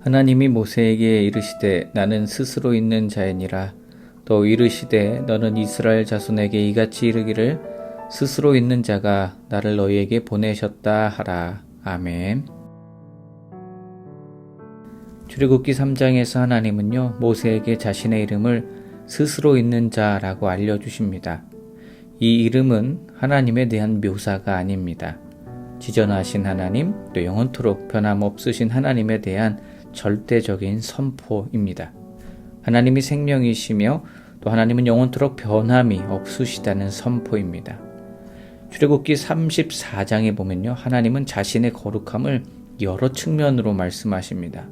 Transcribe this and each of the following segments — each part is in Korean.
하나님이 모세에게 이르시되 나는 스스로 있는 자이니라 또 이르시되 너는 이스라엘 자손에게 이같이 이르기를 스스로 있는 자가 나를 너희에게 보내셨다 하라 아멘. 출애굽기 3장에서 하나님은요 모세에게 자신의 이름을 스스로 있는 자라고 알려주십니다. 이 이름은 하나님에 대한 묘사가 아닙니다. 지전하신 하나님, 또 영원토록 변함없으신 하나님에 대한 절대적인 선포입니다. 하나님이 생명이시며 또 하나님은 영원토록 변함이 없으시다는 선포입니다. 출애굽기 34장에 보면요. 하나님은 자신의 거룩함을 여러 측면으로 말씀하십니다.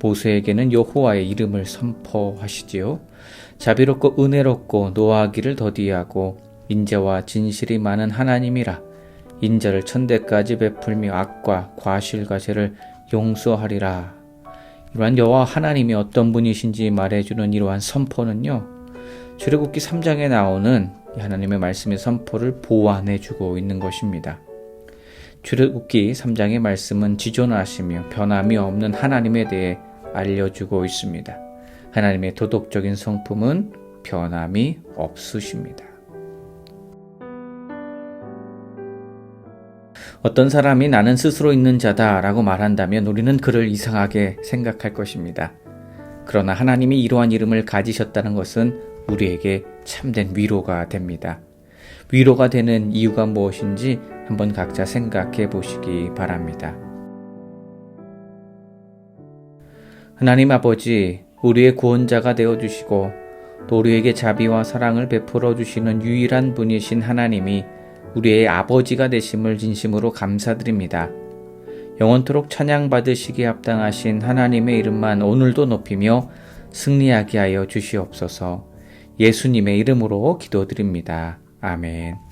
모세에게는 여호와의 이름을 선포하시지요. 자비롭고 은혜롭고 노하기를 더디하고 인자와 진실이 많은 하나님이라 인자를 천대까지 베풀며 악과 과실과 죄를 용서하리라. 이러한 여호와 하나님이 어떤 분이신지 말해주는 이러한 선포는요. 출애굽기 3장에 나오는 하나님의 말씀의 선포를 보완해주고 있는 것입니다. 출애굽기 3장의 말씀은 지존하시며 변함이 없는 하나님에 대해 알려주고 있습니다. 하나님의 도덕적인 성품은 변함이 없으십니다. 어떤 사람이 나는 스스로 있는 자다 라고 말한다면 우리는 그를 이상하게 생각할 것입니다. 그러나 하나님이 이러한 이름을 가지셨다는 것은 우리에게 참된 위로가 됩니다. 위로가 되는 이유가 무엇인지 한번 각자 생각해 보시기 바랍니다. 하나님 아버지, 우리의 구원자가 되어 주시고 또 우리에게 자비와 사랑을 베풀어 주시는 유일한 분이신 하나님이 우리의 아버지가 되심을 진심으로 감사드립니다. 영원토록 찬양받으시기에 합당하신 하나님의 이름만 오늘도 높이며 승리하게 하여 주시옵소서 예수님의 이름으로 기도드립니다. 아멘.